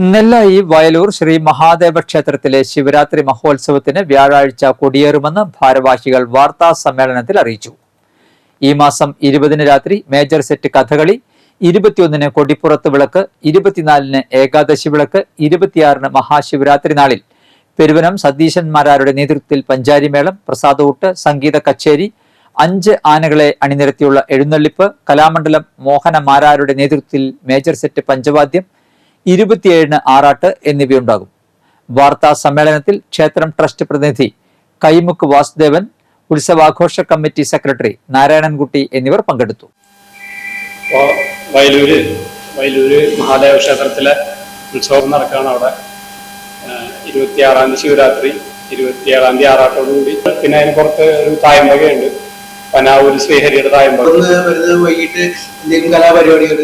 നെല്ലായി വയലൂർ ശ്രീ മഹാദേവ ക്ഷേത്രത്തിലെ ശിവരാത്രി മഹോത്സവത്തിന് വ്യാഴാഴ്ച കൊടിയേറുമെന്ന് ഭാരവാഹികൾ വാർത്താ സമ്മേളനത്തിൽ അറിയിച്ചു. ഈ മാസം ഇരുപതിന് രാത്രി മേജർ സെറ്റ് കഥകളി ഇരുപത്തിയൊന്നിന് കൊടിപ്പുറത്ത് വിളക്ക് ഇരുപത്തിനാലിന് ഏകാദശി വിളക്ക് ഇരുപത്തിയാറിന് മഹാശിവരാത്രി നാളിൽ. പെരുവനം സതീശന്മാരാരുടെ നേതൃത്വത്തിൽ പഞ്ചാരിമേളം പ്രസാദൂട്ട് സംഗീത കച്ചേരി അഞ്ച് ആനകളെ അണിനിരത്തിയുള്ള എഴുന്നള്ളിപ്പ് കലാമണ്ഡലം മോഹനമാരാരുടെ നേതൃത്വത്തിൽ മേജർ സെറ്റ് പഞ്ചവാദ്യം ഇരുപത്തിയേഴിന് ആറാട്ട് എന്നിവയുണ്ടാകും. വാർത്താ സമ്മേളനത്തിൽ ക്ഷേത്രം ട്രസ്റ്റ് പ്രതിനിധി കൈമുക്ക് വാസുദേവൻ ഉത്സവാഘോഷ കമ്മിറ്റി സെക്രട്ടറി നാരായണൻകുട്ടി എന്നിവർ പങ്കെടുത്തു. വയലൂര് വയലൂര് മഹാദേവ ക്ഷേത്രത്തിലെ ഉത്സവം നടക്കുകയാണ് അവിടെ. ഇരുപത്തിയാറാം തീയതി ശിവരാത്രി ഇരുപത്തിയേഴാം തീയതി ആറാട്ടോടുകൂടി പിന്നെ അതിന് പുറത്ത് ഒരു തായമ്പകയുണ്ട്. പനാവൂര് ശ്രീഹരിയുടെ തായമ്പക. വരുന്നത് വൈകിട്ട് എന്തെങ്കിലും കലാപരിപാടികൾ